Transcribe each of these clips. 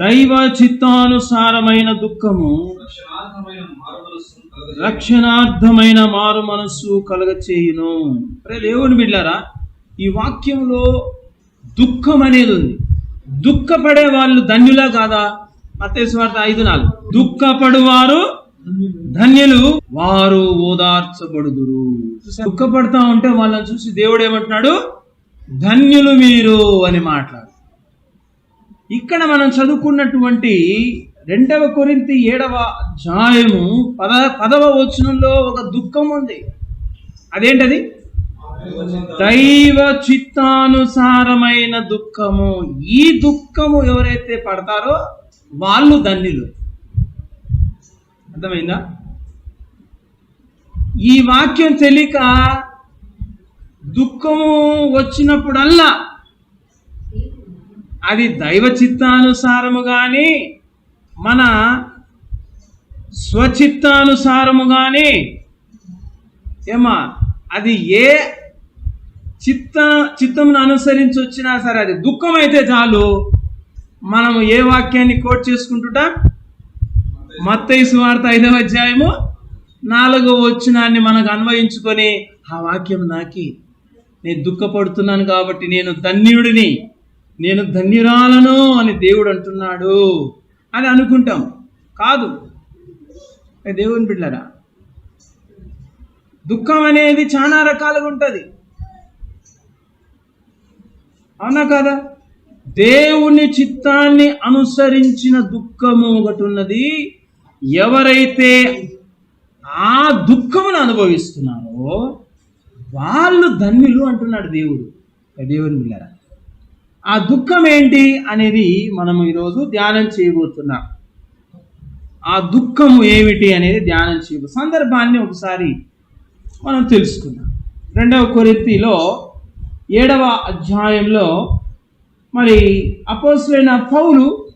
దైవ చిత్తానుసారమైన దుఃఖము రక్షణార్థమైన మారు మనస్సు కలగచేయును. అరే దేవుని బిడ్డారా ఈ వాక్యంలో దుఃఖం అనేది ఉంది. దుఃఖపడే వాళ్ళు ధన్యులా కాదా? మతేశ్వార్త ఐదు నాలుగు. దుఃఖపడువారు ధన్యులు వారు ఓదార్చబడుదురు. దుఃఖపడతా ఉంటే వాళ్ళని చూసి దేవుడు ఏమంటున్నాడు? ధన్యులు మీరు అని మాట్లాడు. ఇక్కడ మనం చదువుకున్నటువంటి రెండవ కొరింతి ఏడవ అధ్యాయము పద పదవ వచనంలో ఒక దుఃఖం ఉంది. అదేంటది? దైవ చిత్తానుసారమైన దుఃఖము. ఈ దుఃఖము ఎవరైతే పడతారో వాళ్ళు ధన్యులు. అర్థమైందా? ఈ వాక్యం తెలియక దుఃఖము వచ్చినప్పుడల్లా అది దైవ చిత్తానుసారము కానీ మన స్వచిత్తానుసారము కానీ ఏమా అది ఏ చిత్త చిత్తమును అనుసరించి వచ్చినా సరే అది దుఃఖం అయితే చాలు. మనము ఏ వాక్యాన్ని కోట్ చేసుకుంటుట? మత్తయి సువార్త ఐదవ అధ్యాయము నాలుగవ వచ్చినాన్ని మనకు అన్వయించుకొని ఆ వాక్యం నాకి. నేను దుఃఖపడుతున్నాను కాబట్టి నేను ధన్యుడిని. నేను ధన్యురాలను అని దేవుడు అంటున్నాడు. అని అనుకుంటాం. కాదు. దేవుని బిడ్డరా దుఃఖం అనేది చాలా రకాలుగా ఉంటుంది. అవునా కాదా? దేవుని చిత్తాన్ని అనుసరించిన దుఃఖము ఒకటి ఉన్నది. ఎవరైతే ఆ దుఃఖమును అనుభవిస్తున్నారో వాళ్ళు ధన్యులు అంటున్నాడు దేవుడు. దేవుని బిడ్డరా ఆ దుఃఖం ఏంటి అనేది మనము ఈరోజు ధ్యానం చేయబోతున్నాం. ఆ దుఃఖము ఏమిటి అనేది ధ్యానం చేయబో సందర్భాన్ని ఒకసారి మనం తెలుసుకుందాం. రెండవ కొరితిలో ఏడవ అధ్యాయంలో మరి అపోసులైన పౌలు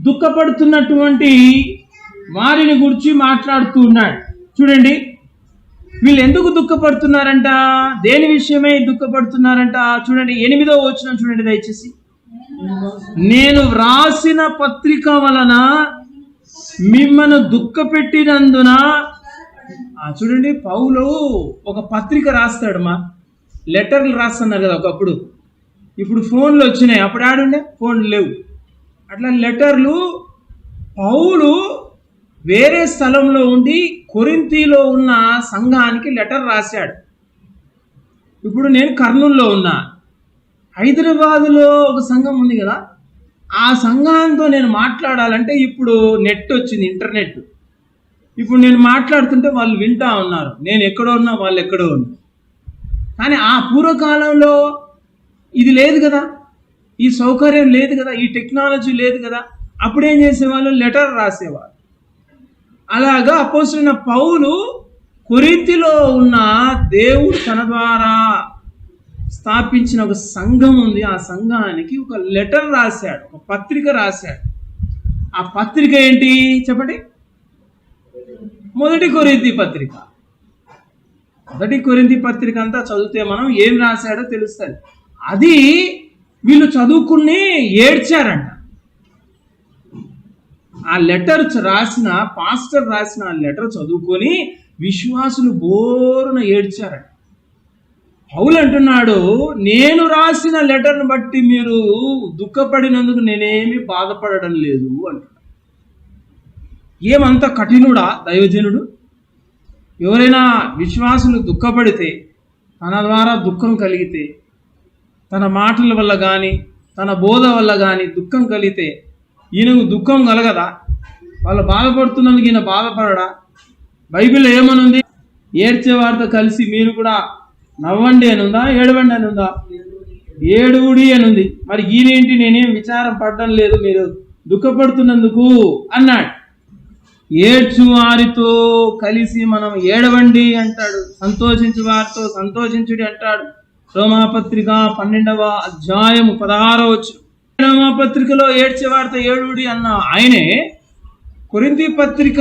దుఃఖపడుతున్నటువంటి వారిని గురించి మాట్లాడుతూ ఉన్నాడు. చూడండి. వీళ్ళు ఎందుకు దుఃఖపడుతున్నారంట? దేని విషయమై దుఃఖపడుతున్నారంట? చూడండి ఎనిమిదో వచ్చిన చూడండి దయచేసి. నేను వ్రాసిన పత్రిక వలన మిమ్మను దుఃఖపెట్టినందున చూడండి పౌలు ఒక పత్రిక రాస్తాడు మా. లెటర్లు రాస్తున్నారు కదా ఒకప్పుడు. ఇప్పుడు ఫోన్లు వచ్చినాయి. అప్పుడు ఆడుండే? ఫోన్లు లేవు. అట్లా లెటర్లు పౌలు వేరే స్థలంలో ఉండి కొరింతిలో ఉన్న సంఘానికి లెటర్ రాశాడు. ఇప్పుడు నేను కర్నూల్లో ఉన్నా. హైదరాబాదులో ఒక సంఘం ఉంది కదా ఆ సంఘంతో నేను మాట్లాడాలంటే ఇప్పుడు నెట్ వచ్చింది ఇంటర్నెట్. ఇప్పుడు నేను మాట్లాడుతుంటే వాళ్ళు వింటా ఉన్నారు. నేను ఎక్కడో ఉన్నా వాళ్ళు ఎక్కడో ఉన్నా. కానీ ఆ పూర్వకాలంలో ఇది లేదు కదా. ఈ సౌకర్యం లేదు కదా. ఈ టెక్నాలజీ లేదు కదా. అప్పుడేం చేసేవాళ్ళు? లెటర్ రాసేవాళ్ళు. అలాగా అపోసిన పౌలు కొరింతిలో ఉన్న దేవుడు తన ద్వారా స్థాపించిన ఒక సంఘం ఉంది. ఆ సంఘానికి ఒక లెటర్ రాశాడు ఒక పత్రిక రాశాడు. ఆ పత్రిక ఏంటి? చెప్పండి. మొదటి కొరింది పత్రిక. మొదటి కొరింది పత్రిక అంతా చదివితే మనం ఏం రాశాడో తెలుస్తుంది. అది వీళ్ళు చదువుకుని ఏడ్చారంట. ఆ లెటర్ రాసిన పాస్టర్ రాసిన ఆ లెటర్ చదువుకొని విశ్వాసులు బోరున ఏడ్చారట. పౌలు అంటున్నాడు నేను రాసిన లెటర్ను బట్టి మీరు దుఃఖపడినందుకు నేనేమి బాధపడడం లేదు అంటున్నాడు. ఏమంత కఠినుడా దైవజనుడు? ఎవరైనా విశ్వాసులు దుఃఖపడితే తన ద్వారా దుఃఖం కలిగితే తన మాటల వల్ల కానీ తన బోధ వల్ల కానీ దుఃఖం కలిగితే ఈయనకు దుఃఖం కలగదా? వాళ్ళు బాధపడుతున్నందుకు ఈయన బాధపడడా? బైబిల్ ఏమనుంది? ఏడ్చే వారితో కలిసి మీరు కూడా నవ్వండి అని ఉందా ఏడవండి అని ఉందా ఏడుడి అని ఉంది మరి ఈయనేంటి నేనేం విచారం పడడం లేదు మీరు దుఃఖపడుతున్నందుకు అన్నాడు. ఏడ్చు వారితో కలిసి మనం ఏడవండి అంటాడు. సంతోషించు వారితో సంతోషించుడి అంటాడు. రోమాపత్రిక పన్నెండవ అధ్యాయము పదహారవ పత్రికలో రోమాపత్రికలో ఏడ్చే వార్త ఏడుడి అన్న ఆయనే కొరింతి పత్రిక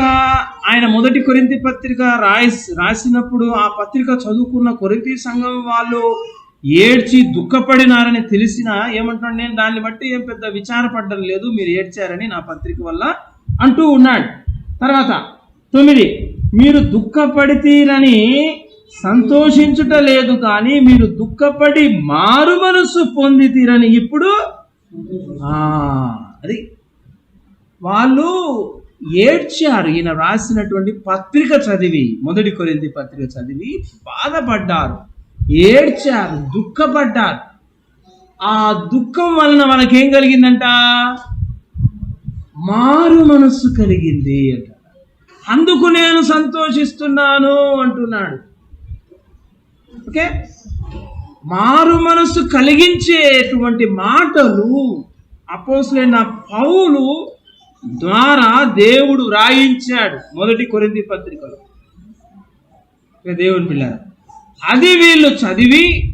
ఆయన మొదటి కొరింతి పత్రిక రాసి రాసినప్పుడు ఆ పత్రిక చదువుకున్న కొరింతి సంఘం వాళ్ళు ఏడ్చి దుఃఖపడినారని తెలిసిన ఏమంటున్నాడు నేను దాన్ని బట్టి ఏం పెద్ద విచారపడ్డం లేదు మీరు ఏడ్చారని నా పత్రిక వల్ల అంటూ ఉన్నాడు. తర్వాత తొమ్మిది మీరు దుఃఖపడితీరని సంతోషించుట లేదు కానీ మీరు దుఃఖపడి మారు మనసు పొందితీరని ఇప్పుడు అది. వాళ్ళు ఏడ్చారు ఈయన రాసినటువంటి పత్రిక చదివి మొదటి కొరింది పత్రిక చదివి బాధపడ్డారు. ఏడ్చారు దుఃఖపడ్డారు. ఆ దుఃఖం వలన మనకేం కలిగిందంట? మారు మనస్సు కలిగింది అంట. అందుకు నేను సంతోషిస్తున్నాను అంటున్నాడు. ఓకే? మారు మనసు కలిగించేటువంటి మాటలు అపోసులైన పౌలు ద్వారా దేవుడు రాయించాడు. మొదటి కొరింది పత్రికలో. దేవుని పిల్లలు అది వీళ్ళు చదివి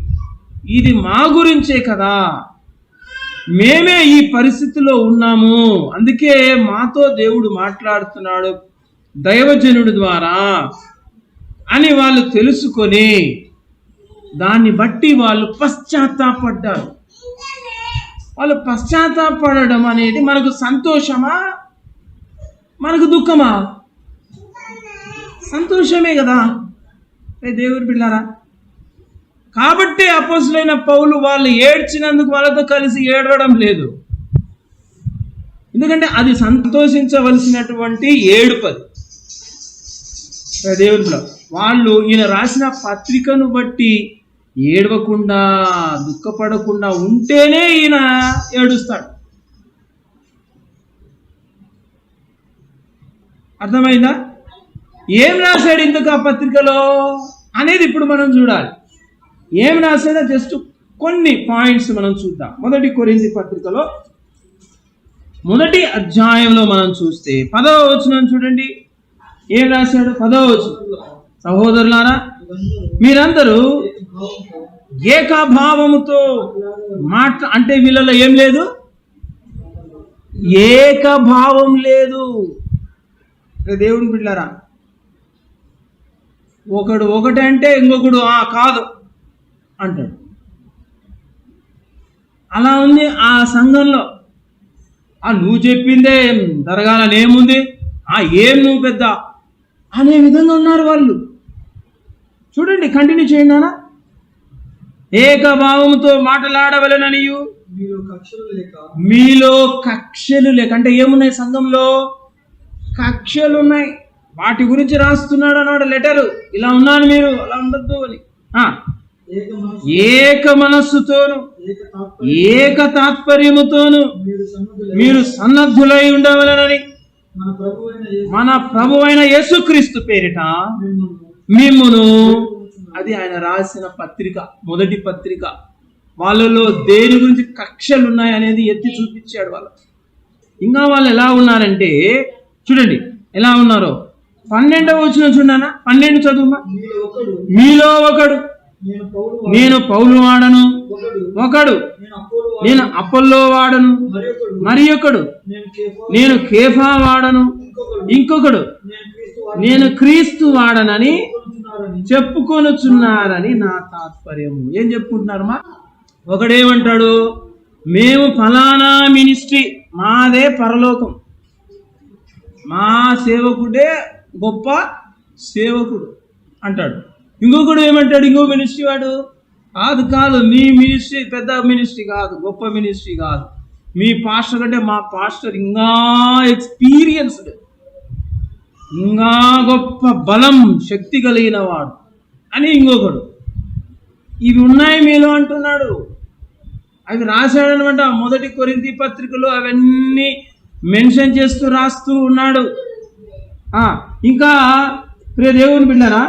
ఇది మా గురించే కదా. మేమే ఈ పరిస్థితిలో ఉన్నాము. అందుకే మాతో దేవుడు మాట్లాడుతున్నాడు దైవజనుడి ద్వారా అని వాళ్ళు తెలుసుకొని దాన్ని బట్టి వాళ్ళు పశ్చాత్తాపడ్డారు. వాళ్ళు పశ్చాత్తాపడడం అనేది మనకు సంతోషమా? మనకు దుఃఖమా? సంతోషమే కదా. ఏ పిల్లరా పిల్లారా కాబట్టి అపోసులైన పౌలు వాళ్ళు ఏడ్చినందుకు వాళ్ళతో కలిసి ఏడవడం లేదు. ఎందుకంటే అది సంతోషించవలసినటువంటి ఏడుపది. ఏ పిల్ల వాళ్ళు ఈయన రాసిన పత్రికను బట్టి ఏడవకుండా దుఃఖపడకుండా ఉంటేనే ఈయన ఏడుస్తాడు. అర్థమైందా? ఏం రాశాడు ఇందుకు ఆ పత్రికలో అనేది ఇప్పుడు మనం చూడాలి. ఏం రాశాడో జస్ట్ కొన్ని పాయింట్స్ మనం చూద్దాం. మొదటి కొరింది పత్రికలో మొదటి అధ్యాయంలో మనం చూస్తే పదవ వచనం చూడండి. ఏం రాశాడు? పదవ వచనం సహోదరులారా మీరందరూ ఏకభావముతో మాట అంటే వీళ్ళలో ఏం లేదు? ఏకభావం లేదు. దేవుని బిడ్డారా ఒకడు ఒకటి అంటే ఇంకొకడు ఆ కాదు అంటాడు. అలా ఉంది ఆ సంఘంలో. ఆ నువ్వు చెప్పిందే జరగాలని ఏముంది? ఆ ఏం నువ్వు పెద్ద? అనే విధంగా ఉన్నారు వాళ్ళు. చూడండి కంటిన్యూ చేయండి నాన్న. ఏకభావంతో మాటలాడవలననియు. లేక. మీలో కక్షలు లేక. అంటే ఏమున్నాయి సంఘంలో? కక్షలు ఉన్నాయి వాటి గురించి రాస్తున్నాడు అన్నాడు లెటరు. ఇలా ఉన్నాను మీరు అలా ఉండొద్దు అని. ఆ, ఏక మనసు ఏక మనస్సుతోను ఏక తాత్పర్యం ఏక తాత్పర్యముతోను మీరు సన్నద్ధులై ఉండవలనని. మన ప్రభు అయిన యేసుక్రీస్తు పేరిట మిమ్మును. అది ఆయన రాసిన పత్రిక మొదటి పత్రిక. వాళ్ళలో దేని గురించి కక్షలు ఉన్నాయనేది ఎత్తి చూపించాడు వాళ్ళు. ఇంకా వాళ్ళు ఎలా ఉన్నారంటే చూడండి ఎలా ఉన్నారో. పన్నెండవ వచ్చిన చూడనా పన్నెండు చదువుమా? మీలో ఒకడు. నేను పౌలు వాడను. ఒకడు. నేను అప్పల్లో వాడను. మరి ఒకడు. నేను కేఫా వాడను. ఇంకొకడు. నేను క్రీస్తు వాడనని చెప్పుకొనుచున్నారని నా తాత్పర్యము. ఏం చెప్పుకుంటున్నారమ్మా? ఒకడేమంటాడు? మేము ఫలానా మినిస్ట్రీ మాదే పరలోకం. మా సేవకుడే గొప్ప సేవకుడు అంటాడు. ఇంకొకడు ఏమంటాడు? ఇంకో మినిస్ట్రీ వాడు? కాదు కాదు మీ మినిస్ట్రీ పెద్ద మినిస్ట్రీ కాదు గొప్ప మినిస్ట్రీ కాదు. మీ పాస్టర్ కంటే మా పాస్టర్ ఇంకా ఎక్స్పీరియన్స్డ్. ఇంకా గొప్ప బలం శక్తి కలిగిన వాడు అని ఇంకొకడు. ఇవి ఉన్నాయి మీలో అంటున్నాడు. అవి రాశాడనమాట మొదటి కొరింతి పత్రికలు అవన్నీ మెన్షన్ చేస్తూ రాస్తూ ఉన్నాడు. ఇంకా ప్రే దేవుని బిడ్డరా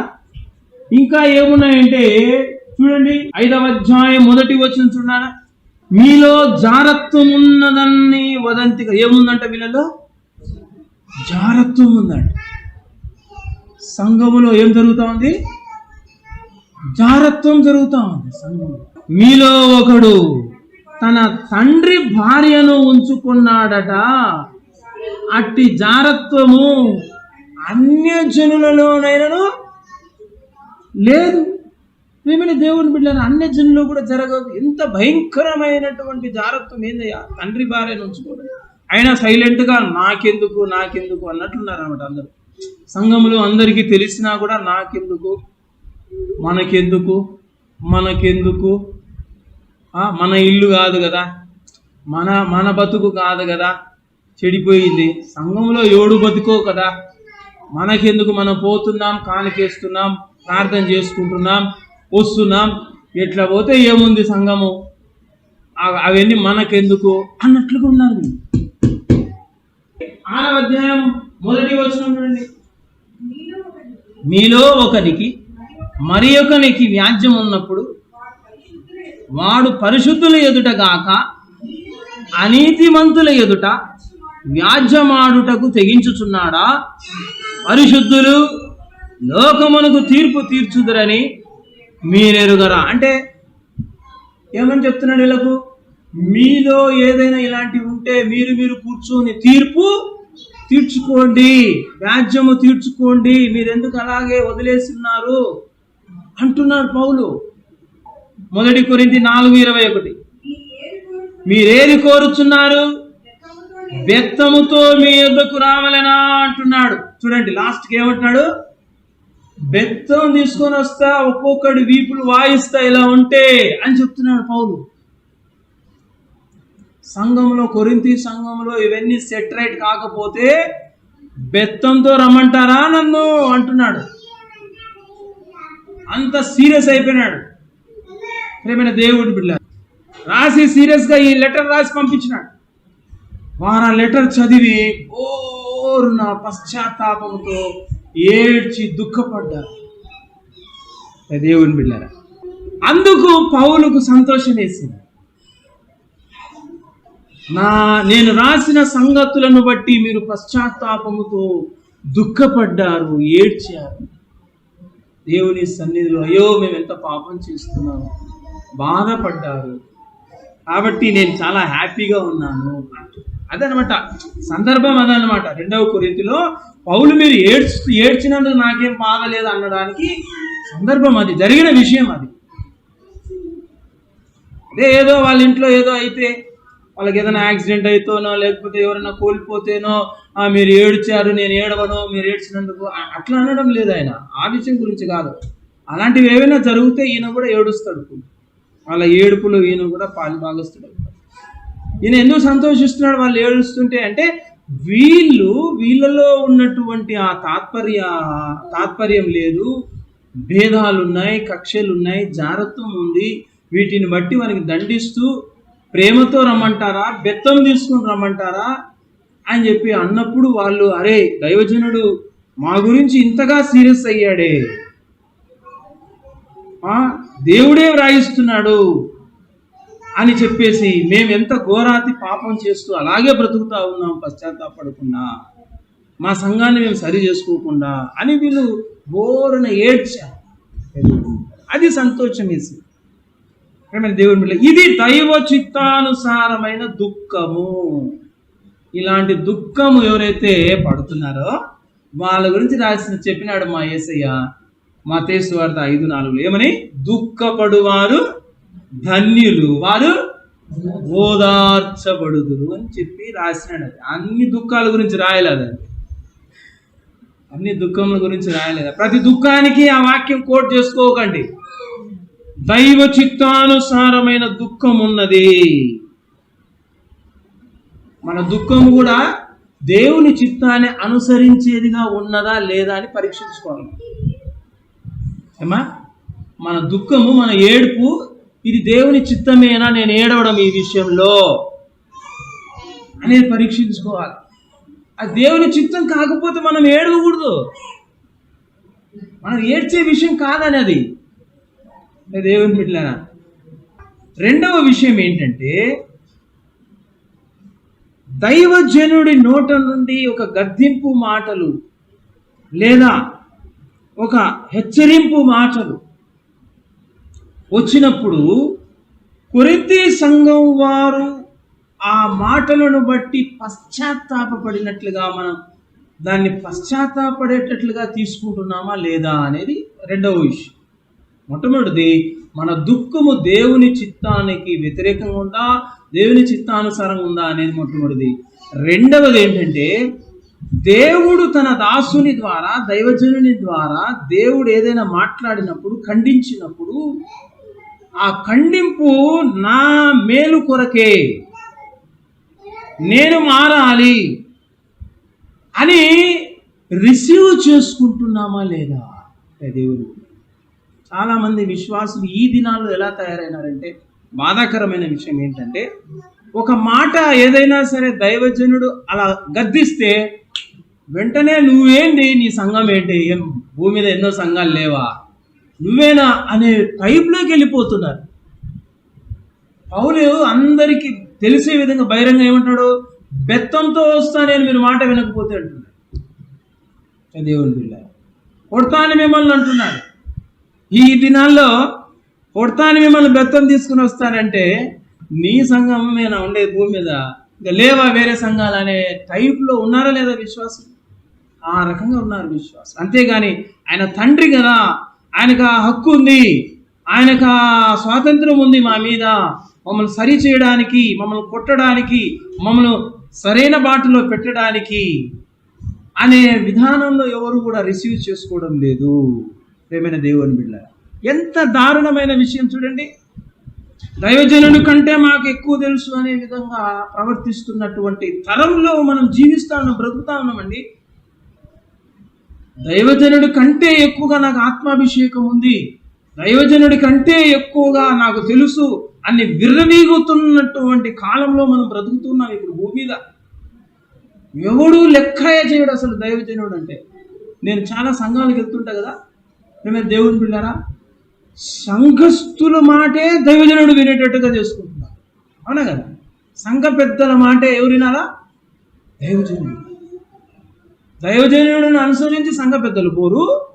ఇంకా ఏమున్నాయంటే చూడండి ఐదవ అధ్యాయం మొదటి వచ్చిన చూడారా మీలో జారత్వం ఉన్నదని వదంతిగా ఏముందంట వీళ్ళలో? జారత్వం ఉందంట సంఘములో ఏం జరుగుతూ ఉంది? జారత్వం జరుగుతా ఉంది సంఘంలో మీలో ఒకడు తన తండ్రి భార్యను ఉంచుకున్నాడట. అట్టి జారత్వము అన్యజనులలోనైనను లేదు. ప్రేమైన దేవుని బిడ్డలు అన్య జనులు కూడా జరగదు. ఎంత భయంకరమైనటువంటి జారత్వం ఏందయ్యా? తండ్రి భార్యను ఉంచుకోవడం. అయినా సైలెంట్గా నాకెందుకు నాకెందుకు అన్నట్లున్నారు అన్నమాట అందరూ. సంఘంలో అందరికీ తెలిసినా కూడా నాకెందుకు? మనకెందుకు? మనకెందుకు? మన ఇల్లు కాదు కదా. మన మన బతుకు కాదు కదా. చెడిపోయింది. సంఘంలో ఏడు బతుకో కదా? మనకెందుకు? మనం పోతున్నాం కానికేస్తున్నాం ప్రార్థన చేసుకుంటున్నాం వస్తున్నాం. ఎట్లా పోతే ఏముంది సంఘము? అవన్నీ మనకెందుకు? అన్నట్లుగా ఉన్నారు. వీళ్ళు. మొదటి వచనం చూడండి. మీలో ఒకరికి మరి ఒకనికి వ్యాజ్యం ఉన్నప్పుడు వాడు పరిశుద్ధుల ఎదుట గాక అనీతిమంతుల ఎదుట వ్యాజ్యమాడుటకు తెగించుచున్నాడా? పరిశుద్ధులు లోకమునకు తీర్పు తీర్చుదురని మీరెరుగరా? అంటే ఏమని చెప్తున్నాడు వీళ్ళకు? మీలో ఏదైనా ఇలాంటివి ఉంటే మీరు మీరు కూర్చొని తీర్పు తీర్చుకోండి. వ్యాజ్యము తీర్చుకోండి. మీరెందుకు అలాగే వదిలేస్తున్నారు? అంటున్నాడు పౌలు. మొదటి కొరింది నాలుగు ఇరవై ఒకటి. మీరేది కోరుచున్నారు? బెత్తముతో మీ యొద్దకు రావాలనా అంటున్నాడు. చూడండి లాస్ట్కి ఏమంటున్నాడు? బెత్తం తీసుకొని వస్తా ఒక్కొక్కడి వీపులు వాయిస్తా ఇలా ఉంటే అని చెప్తున్నాడు పౌలు. సంఘంలో కొరింతి సంఘంలో ఇవన్నీ సెటరేట్ కాకపోతే బెత్తంతో రమ్మంటారా నన్ను అంటున్నాడు. అంత సీరియస్ అయిపోయినాడు. ప్రేమైన దేవుడి బిడ్డ రాసి సీరియస్గా ఈ లెటర్ రాసి పంపించినాడు. వారు ఆ లెటర్ చదివి ఓరున పశ్చాత్తాపంతో ఏడ్చి దుఃఖపడ్డారు. దేవుని బిడ్డారా అందుకు పౌలుకు సంతోషం వేసింది. నా నేను రాసిన సంగతులను బట్టి మీరు పశ్చాత్తాపముతో దుఃఖపడ్డారు ఏడ్చారు. దేవుని సన్నిధిలో అయ్యో మేము ఎంత పాపం చేస్తున్నాము. బాధపడ్డారు. కాబట్టి నేను చాలా హ్యాపీగా ఉన్నాను. అదనమాట. సందర్భం అదనమాట. రెండవ కొరింతిలో పౌలు మీరు ఏడ్చు ఏడ్చినందుకు నాకేం బాధ లేదు అనడానికి సందర్భం అది జరిగిన విషయం అది. అదే ఏదో వాళ్ళ ఇంట్లో ఏదో అయితే వాళ్ళకి ఏదైనా యాక్సిడెంట్ అయితేనో లేకపోతే ఎవరైనా కోల్పోతేనో మీరు ఏడ్చారు నేను ఏడవను మీరు ఏడ్చినందుకు అట్లా అనడం లేదు ఆయన. ఆ విషయం గురించి కాదు. అలాంటివి ఏవైనా జరిగితే ఈయన కూడా ఏడుస్తాడు వాళ్ళ ఏడుపులో ఈయన కూడా పాలు భాగస్తుడు ఈయన ఎందుకు సంతోషిస్తున్నాడు వాళ్ళు ఏడుస్తుంటే అంటే వీళ్ళు వీళ్ళలో ఉన్నటువంటి ఆ తాత్పర్య తాత్పర్యం లేదు. భేదాలు ఉన్నాయి కక్షలు ఉన్నాయి జారత్వం ఉంది. వీటిని బట్టి మనకి దండిస్తూ ప్రేమతో రమ్మంటారా? బెత్తం తీసుకుని రమ్మంటారా? అని చెప్పి అన్నప్పుడు వాళ్ళు అరే దైవజనుడు మా గురించి ఇంతగా సీరియస్ అయ్యాడే. దేవుడే వ్రాయిస్తున్నాడు. అని చెప్పేసి మేము ఎంత ఘోరాతి పాపం చేస్తూ అలాగే బ్రతుకుతా ఉన్నాం పశ్చాత్తాపడకుండా మా సంఘాన్ని మేము సరి చేసుకోకుండా అని వీళ్ళు బోరున ఏడ్చారు. అది సంతోషం వేసింది. ప్రేమైన దేవుని బిడ్డ ఇది దైవ చిత్తానుసారమైన దుఃఖము. ఇలాంటి దుఃఖము ఎవరైతే పడుతున్నారో వాళ్ళ గురించి రాసిన చెప్పినాడు మా యేసయ్య మా తేసు వార్త ఐదు నాలుగులు. ఏమని? దుఃఖపడువారు ధన్యులు. వారు ఓదార్చబడుదురు అని చెప్పి రాసినాడు. అది అన్ని దుఃఖాల గురించి రాయలేదు అది. అన్ని దుఃఖముల గురించి రాయలేదు. ప్రతి దుఃఖానికి ఆ వాక్యం కోట్ చేసుకోకండి. దైవ చిత్తానుసారమైన దుఃఖం ఉన్నది మన దుఃఖం కూడా దేవుని చిత్తాన్ని అనుసరించేదిగా ఉన్నదా లేదా అని పరీక్షించుకోవాలి. ఏమా? మన దుఃఖము మన ఏడుపు ఇది దేవుని చిత్తమేనా? నేను ఏడవడం ఈ విషయంలో. అనేది పరీక్షించుకోవాలి. అది దేవుని చిత్తం కాకపోతే మనం ఏడవకూడదు. మనం ఏడ్చే విషయం కాదని అది అంటే దేవుని బిడ్డలేనా? రెండవ విషయం ఏంటంటే దైవజనుడి నోట నుండి ఒక గద్దింపు మాటలు లేదా ఒక హెచ్చరింపు మాటలు వచ్చినప్పుడు కొరింతి సంఘం వారు ఆ మాటలను బట్టి పశ్చాత్తాపడినట్లుగా మనం దాన్ని పశ్చాత్తాపడేటట్లుగా తీసుకుంటున్నామా లేదా అనేది రెండవ విషయం. మొట్టమొదటిది మన దుఃఖము దేవుని చిత్తానికి వ్యతిరేకంగా ఉందా? దేవుని చిత్తానుసారంగా ఉందా అనేది మొట్టమొదటిది రెండవది ఏంటంటే దేవుడు తన దాసుని ద్వారా దైవజనుని ద్వారా దేవుడు ఏదైనా మాట్లాడినప్పుడు ఖండించినప్పుడు ఆ ఖండింపు నా మేలు కొరకే నేను మారాలి అని రిసీవ్ చేసుకుంటున్నామా లేదా? దేవుడు. చాలామంది విశ్వాసులు ఈ దినాల్లో ఎలా తయారైనారంటే బాధాకరమైన విషయం ఏంటంటే ఒక మాట ఏదైనా సరే దైవజనుడు అలా గద్దిస్తే వెంటనే నువ్వేంటి నీ సంఘం ఏంటి? ఏం భూమి మీద ఎన్నో సంఘాలు లేవా? నువ్వేనా అనే టైప్లోకి వెళ్ళిపోతున్నారు. పౌలు అందరికీ తెలిసే విధంగా బహిరంగ ఏమంటాడు? బెత్తంతో వస్తా నేను మీరు మాట వినకపోతే అంటున్నాడు. దేవుని పిల్ల కొడతాను మిమ్మల్ని అంటున్నాడు. ఈ దినాల్లో కొడతాను మిమ్మల్ని బెత్తం తీసుకుని వస్తానంటే నీ సంఘం మీద ఉండే భూమి మీద ఇంకా లేవా వేరే సంఘాలు అనే టైప్లో ఉన్నారా లేదా విశ్వాసం? ఆ రకంగా ఉన్నారు విశ్వాసం. అంతేగాని ఆయన తండ్రి కదా ఆయనకు ఆ హక్కు ఉంది ఆయనకు ఆ స్వాతంత్రం ఉంది మా మీద. మమ్మల్ని సరి చేయడానికి మమ్మల్ని కొట్టడానికి మమ్మల్ని సరైన బాటలో పెట్టడానికి అనే విధానంలో ఎవరు కూడా రిసీవ్ చేసుకోవడం లేదు. ప్రేమైన దేవుని బిడ్డ ఎంత దారుణమైన విషయం చూడండి. దైవజనుడి కంటే మాకు ఎక్కువ తెలుసు అనే విధంగా ప్రవర్తిస్తున్నటువంటి తరంలో మనం జీవిస్తా ఉన్నాం బ్రతుకుతా ఉన్నామండి. దైవజనుడి కంటే ఎక్కువగా నాకు ఆత్మాభిషేకం ఉంది. దైవజనుడి కంటే ఎక్కువగా నాకు తెలుసు అని విర్రవీగుతున్నటువంటి కాలంలో మనం బ్రతుకుతున్నాం ఇప్పుడు భూమి మీద. ఎవడు లెక్కయ చేయడు అసలు దైవజనుడు అంటే. నేను చాలా సంఘాలకు వెళ్తుంటా కదా మేమే దేవుని పిల్లరా సంఘస్థుల మాటే దైవజనుడు వినేటట్టుగా చేసుకుంటున్నారు. అవునా కదా? సంఘ పెద్దల మాటే ఎవరు వినాలా? దైవజనుడు. దైవజనుడిని అనుసరించి సంఘ పెద్దలు పోరు.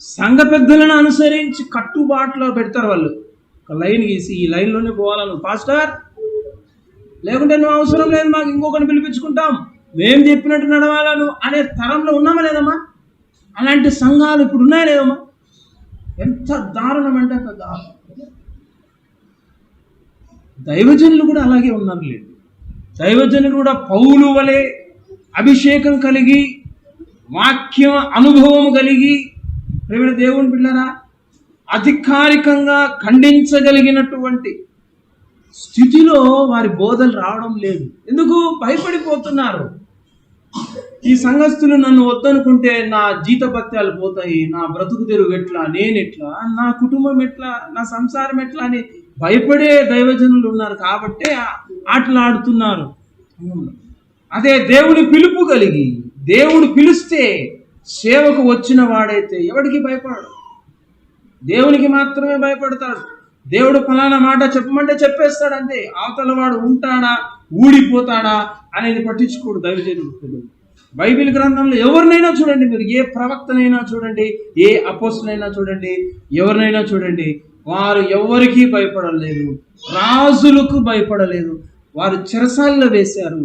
సంఘ పెద్దలను అనుసరించి కట్టుబాట్లో పెడతారు వాళ్ళు. ఒక లైన్ గీసి ఈ లైన్లోనే పోవాలను. పాస్టర్ లేకుంటే నువ్వు అవసరం లేదు మాకు ఇంకొకరిని పిలిపించుకుంటాం. మేము చెప్పినట్టు నడవాలను అనే తరంలో ఉన్నామా లేదమ్మా? అలాంటి సంఘాలు ఇప్పుడు ఉన్నాయా లేదమ్మా? ఎంత దారుణం అంటే అంత దారుణం దైవజనులు కూడా అలాగే ఉన్నారు లేదు దైవజనులు కూడా పౌలు వలె అభిషేకం కలిగి వాక్యం అనుభవం కలిగి ప్రేమ దేవుని పిల్లరా అధికారికంగా ఖండించగలిగినటువంటి స్థితిలో వారి బోధలు రావడం లేదు. ఎందుకు? భయపడిపోతున్నారు. ఈ సంఘస్థులు నన్ను వద్దనుకుంటే నా జీతపత్యాలు పోతాయి నా బ్రతుకు తెరువు ఎట్లా నేను ఎట్లా నా కుటుంబం ఎట్లా నా సంసారం ఎట్లా అని భయపడే దైవజనులు ఉన్నారు కాబట్టే ఆటలాడుతున్నారు. అదే దేవుని పిలుపు కలిగి దేవుడు పిలిస్తే సేవకు వచ్చిన వాడైతే ఎవడికి భయపడడు? దేవునికి మాత్రమే భయపడతాడు. దేవుడు ఫలానా మాట చెప్పమంటే చెప్పేస్తాడు అంతే అవతల వాడు ఉంటాడా? ఊడిపోతాడా అనేది పట్టించుకోడు దైవజనుడు బైబిల్ గ్రంథంలో ఎవరినైనా చూడండి మీరు ఏ ప్రవక్తనైనా చూడండి ఏ అపోస్తునైనా చూడండి ఎవరినైనా చూడండి వారు ఎవరికీ భయపడలేదు రాజులకు భయపడలేదు వారు చెరసాల్లో వేశారు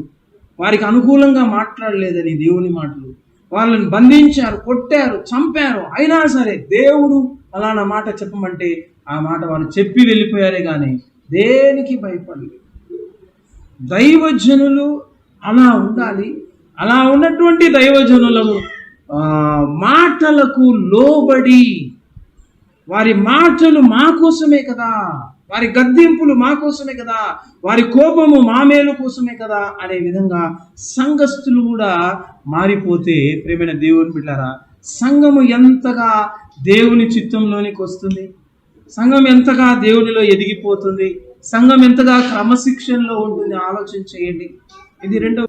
వారికి అనుకూలంగా మాట్లాడలేదని దేవుని మాటలు. వాళ్ళని బంధించారు కొట్టారు చంపారు అయినా సరే దేవుడు అలానా మాట చెప్పమంటే ఆ మాట వాళ్ళు చెప్పి వెళ్ళిపోయారే కానీ దేనికి భయపడలేదు. దైవజనులు అలా ఉండాలి. అలా ఉన్నటువంటి దైవజనులము మాటలకు లోబడి వారి మాటలు మా కోసమే కదా వారి గద్దింపులు మా కోసమే కదా వారి కోపము మా మేలు కోసమే కదా అనే విధంగా సంఘస్థులు కూడా మారిపోతే ప్రేమైన దేవుని బిడ్డారా సంఘము ఎంతగా దేవుని చిత్తంలోనికి వస్తుంది సంఘం ఎంతగా దేవునిలో ఎదిగిపోతుంది సంఘం ఎంతగా క్రమశిక్షణలో ఉంటుంది ఆలోచన చేయండి. ఇది రెండవ